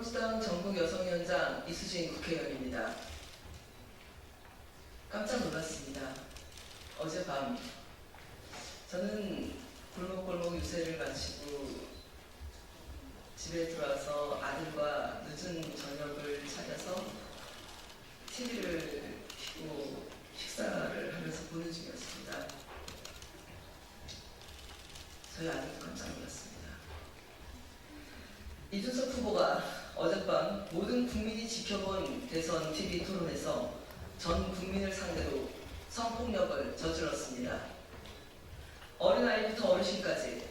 더불어민주당 전국 여성위원장 이수진 국회의원입니다. 깜짝 놀랐습니다. 어젯밤 저는 골목골목 유세를 마치고 집에 들어와서 아들과 늦은 저녁을 차려서 TV를 켜고 식사를 하면서 보는 중이었습니다. 저희 아들도 깜짝 놀랐습니다. 이준석 후보가 어젯밤 모든 국민이 지켜본 대선 TV 토론에서 전 국민을 상대로 성폭력을 저질렀습니다. 어린아이부터 어르신까지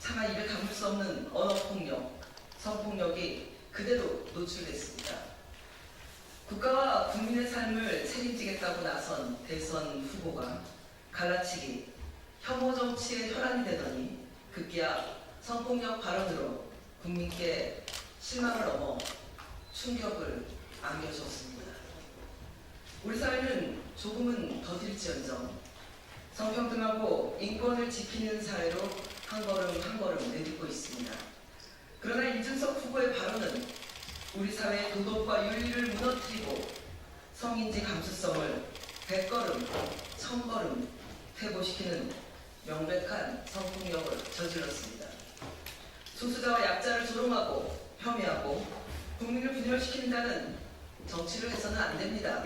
차마 입에 담을 수 없는 언어폭력, 성폭력이 그대로 노출됐습니다. 국가와 국민의 삶을 책임지겠다고 나선 대선 후보가 갈라치기, 혐오 정치의 혈안이 되더니 급기야 성폭력 발언으로 국민께 실망을 넘어 충격을 안겨주었습니다. 우리 사회는 조금은 더딜지언정 성평등하고 인권을 지키는 사회로 한 걸음 한 걸음 내딛고 있습니다. 그러나 이준석 후보의 발언은 우리 사회의 도덕과 윤리를 무너뜨리고 성인지 감수성을 백걸음, 천걸음 퇴보시키는 명백한 성폭력을 저질렀습니다. 소수자와 약자를 조롱하고 혐의하고 국민을 분열시킨다는 정치를 해서는 안 됩니다.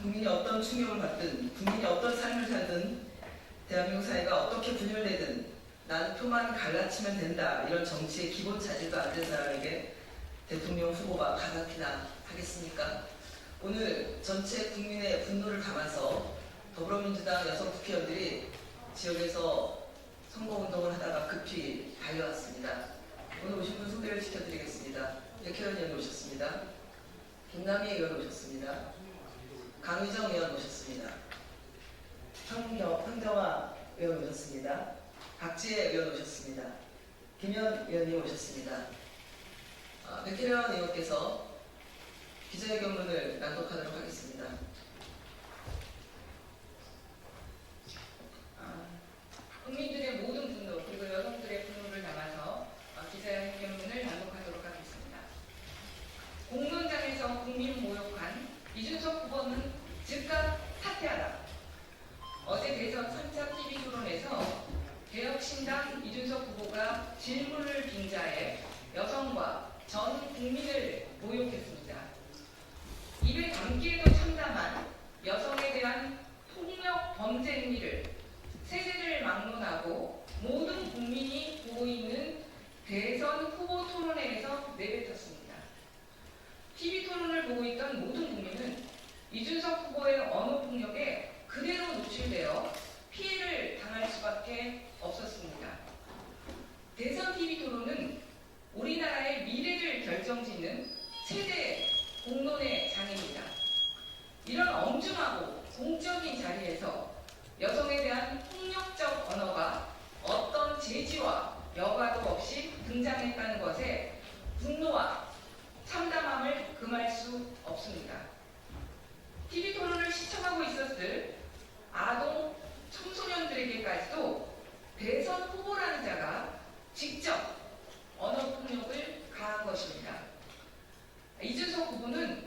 국민이 어떤 충격을 받든 국민이 어떤 삶을 살든 대한민국 사회가 어떻게 분열되든 나는 표만 갈라치면 된다 이런 정치의 기본 차질도 안 된 사람에게 대통령 후보가 가닥이나 하겠습니까? 오늘 전체 국민의 분노를 담아서 더불어민주당 여성 국회의원들이 지역에서 선거운동을 하다가 급히 달려왔습니다. 오늘 오신 분 소개를 시켜드리겠습니다. 백혜원 의원 오셨습니다. 김남희 의원 오셨습니다. 강의정 의원 오셨습니다. 황경, 황경화 의원 오셨습니다. 박지혜 의원 오셨습니다. 김현 의원님 오셨습니다. 아, 백혜련 의원께서 기자회견문을 낭독하도록 하겠습니다. 아, 국민들의 모든 분노 그리고 여성들의 분노를 담아서 어, 기자회견문을 낭독하도록 하겠습니다. 공론장에서 국민 모욕한 이준석 후보는 즉각 사퇴하라. 어제 대선 3차 TV 토론에서 개혁신당 이준석 후보가 질문을 빙자해 여성과 전 국민을 모욕했습니다. 입에 담기에도 참담한 여성에 대한 폭력 범죄 행위를 세대를 막론하고 모든 국민이 보고 있는 대선 후보 토론회에서 내뱉었습니다. TV 토론을 보고 있던 모든 국민은 이준석 후보의 언어 폭력에 그대로 노출되어 피해를 당할 수밖에 없었습니다. 대선 TV 토론은 우리나라의 미래를 결정짓는 최대 공론의 장입니다. 이런 엄중하고 공적인 자리에서 여성에 대한 폭력적 언어가 어떤 제지와 여과도 없이 등장했다는 것에 분노와 참담함을 금할 수 없습니다. TV 토론을 시청하고 있었을 아동 청소년들에게까지도 대선 후보라는 자가 직접 언어 폭력을 가한 것입니다. 이준석 후보는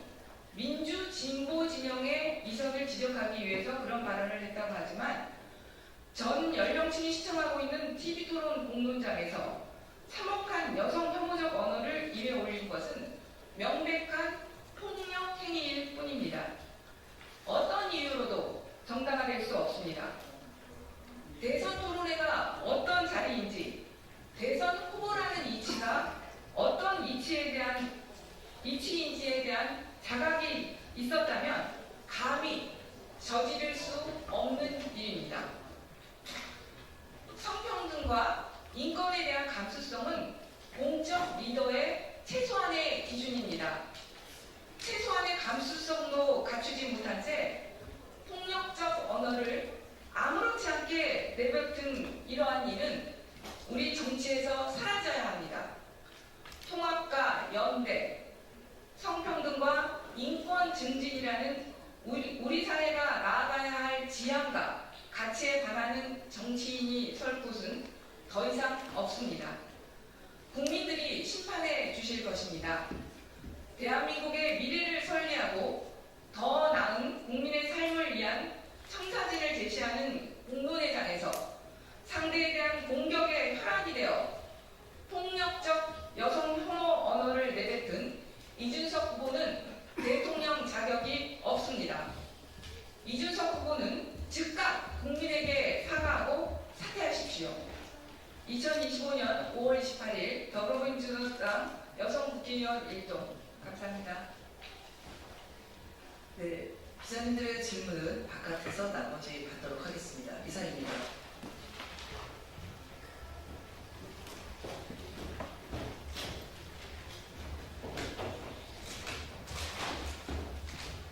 민주 진보 진영의 이성을 지적하기 위해서 그런 발언을 했다고 하지만 전 연령층이 시청하고 있는 TV 토론 공론장에서 참혹한 여성 혐오적 언어를 입에 올린 것은 명백한 폭력 행위일 뿐입니다. 어떤 이유로도 정당화 될 수 없습니다. 대선 토론회가 어떤 자리인지 대선 후보라는 이치가 어떤 이치에 대한 이치인지에 대한 자각이 있었다면 감히 저지를 수 없는 일입니다. 성평등과 인권에 대한 감수성은 공적 리더의 최소한의 기준입니다. 최소한의 감수성도 갖추지 못한 채 폭력적 언어를 아무렇지 않게 내뱉은 이러한 일은 우리 정치에서 사라져야 합니다. 통합과 연대, 성평등과 인권 증진이라는 우리, 우리 사회가 나아가야 할 지향과 가치에 반하는 정치인이 설 곳은 더 이상 없습니다. 국민들이 심판해 주실 것입니다. 대한민국의 미래를 설계하고 더 나은 국민의 삶을 위한 청사진을 제시하는 상대에 대한 공격의 혈안이 되어 폭력적 여성 혐오 언어를 내뱉은 이준석 후보는 대통령 자격이 없습니다. 이준석 후보는 즉각 국민에게 사과하고 사퇴하십시오. 2025년 5월 28일 더불어민주당 여성 국회의원 1동 감사합니다. 네, 기자님들의 질문은 바깥에서 나머지 받도록 하겠습니다.